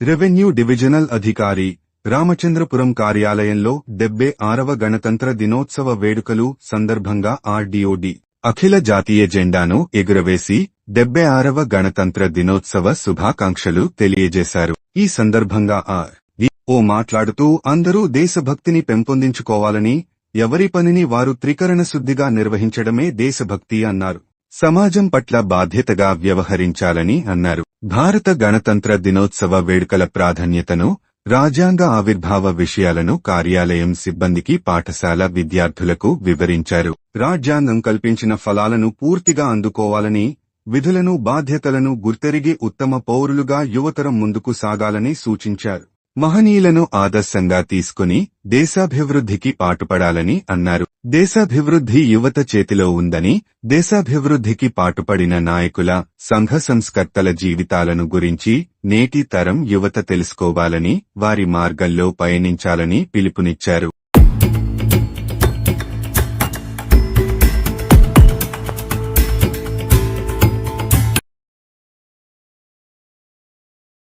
Revenue divisional అధికారి రామచంద్రపురం కార్యాలయంలో డెబ్బే ఆరవ గణతంత్ర దినోత్సవ వేడుకలు సందర్భంగా ఆర్డీఓడి అఖిల జాతీయ జెండాను ఎగురవేసి డెబ్బే ఆరవ గణతంత్ర దినోత్సవ శుభాకాంక్షలు తెలియజేశారు. ఈ సందర్భంగా ఆర్ ఓ మాట్లాడుతూ అందరూ దేశభక్తిని పెంపొందించుకోవాలని ఎవరి పనిని వారు త్రికరణ శుద్ధిగా నిర్వహించడమే దేశభక్తి అన్నారు. సమాజం పట్ల బాధ్యతగా వ్యవహరించాలని అన్నారు. భారత గణతంత్ర దినోత్సవ వేడుకల ప్రాధాన్యతను రాజ్యాంగ ఆవిర్భావ విషయాలను కార్యాలయం సిబ్బందికి పాఠశాల విద్యార్థులకు వివరించారు. రాజ్యాంగం కల్పించిన ఫలాలను పూర్తిగా అందుకోవాలని విధులను బాధ్యతలను గుర్తెరిగి ఉత్తమ పౌరులుగా యువతరం ముందుకు సాగాలని సూచించారు. మహనీయులను ఆదర్శంగా తీసుకుని దేశాభివృద్ధికి పాటుపడాలని అన్నారు. దేశాభివృద్ధి యువత చేతిలో ఉందని దేశాభివృద్ధికి పాటుపడిన నాయకుల సంఘ సంస్కర్తల జీవితాలను గురించి నేటి తరం యువత తెలుసుకోవాలని వారి మార్గంలో పయనించాలని పిలుపునిచ్చారు.